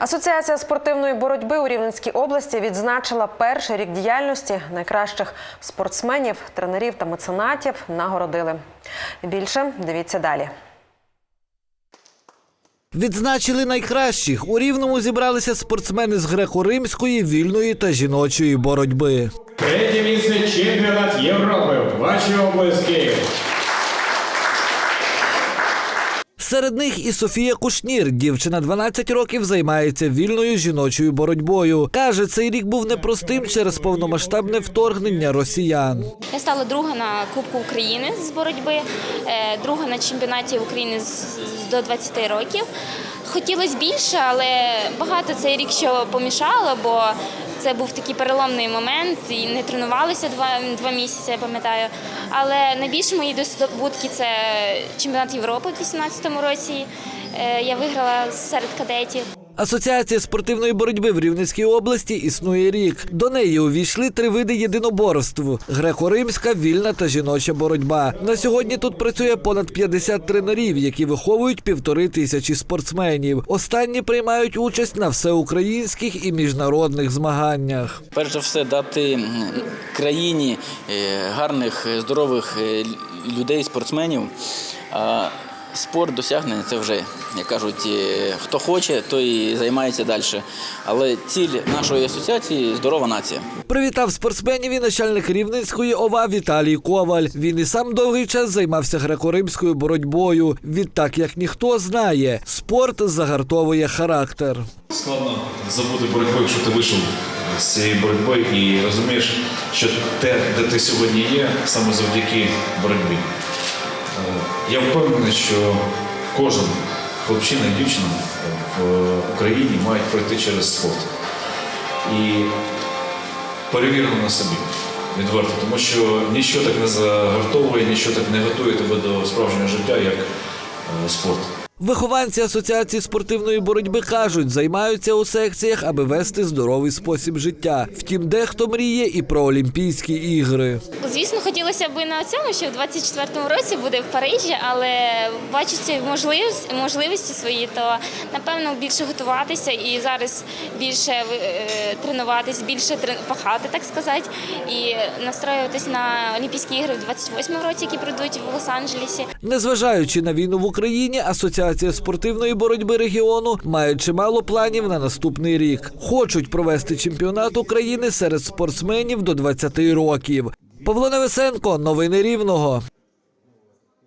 Асоціація спортивної боротьби у Рівненській області відзначила перший рік діяльності найкращих спортсменів, тренерів та меценатів нагородили. Більше дивіться далі. Відзначили найкращих. У Рівному зібралися спортсмени з греко-римської, вільної та жіночої боротьби. Третє місце чемпіонат Європи. Ваші облески. Серед них і Софія Кушнір. Дівчина 12 років займається вільною жіночою боротьбою. Каже, цей рік був непростим через повномасштабне вторгнення росіян. Я стала друга на Кубку України з боротьби, е, друга на чемпіонаті України до 20 років. Хотілося більше, але багато цей рік що помішало, бо це був такий переломний момент і не тренувалися два, два місяці, я пам'ятаю. Але найбільше мої здобутки це чемпіонат Європи у 2018 році. Е, Я виграла серед кадетів. Асоціація спортивної боротьби в Рівненській області існує рік. До неї увійшли три види єдиноборств: греко-римська, вільна та жіноча боротьба. На сьогодні тут працює понад 50 тренерів, які виховують півтори тисячі спортсменів. Останні приймають участь на всеукраїнських і міжнародних змаганнях. Перш за все, дати країні е, гарних, е, здорових е, людей, спортсменів. Спорт досягнення це вже, як кажуть, хто хоче, той і займається далі. Але ціль нашої асоціації здорова нація. Привітав спортсменів і начальник рівненської ОВА Віталій Коваль. Він і сам довгий час займався греко-римською боротьбою. Відтак, як ніхто знає, спорт загартовує характер. Складно забути боротьбу, якщо ти вийшов з цієї боротьби і розумієш, що те, де ти сьогодні є, саме завдяки боротьбі. Я впевнений, що кожен хлопчина і дівчина в Україні мають пройти через спорт. І перевірено на собі. Відверто, тому що ніщо так не загартовує, ніщо так не готує тебе до справжнього життя, як е, спорт. Вихованці Асоціації спортивної боротьби кажуть, займаються у секціях, аби вести здоровий спосіб життя. Втім, дехто мріє і про Олімпійські ігри. Звісно, хотілося б на цьому, що в 24-му році буде в Парижі, але бачачи можливості, можливості свої, то напевно більше готуватися і зараз більше е, тренуватись, більше пахати, так сказати, і настроюватись на Олімпійські ігри в 28-му році, які пройдуть в Лос-Анджелесі. Незважаючи на війну в Україні, Асоціація спортивної боротьби регіону має чимало планів на наступний рік. Хочуть провести чемпіонат України серед спортсменів до 20 років. Павло Невесенко, новини Рівного.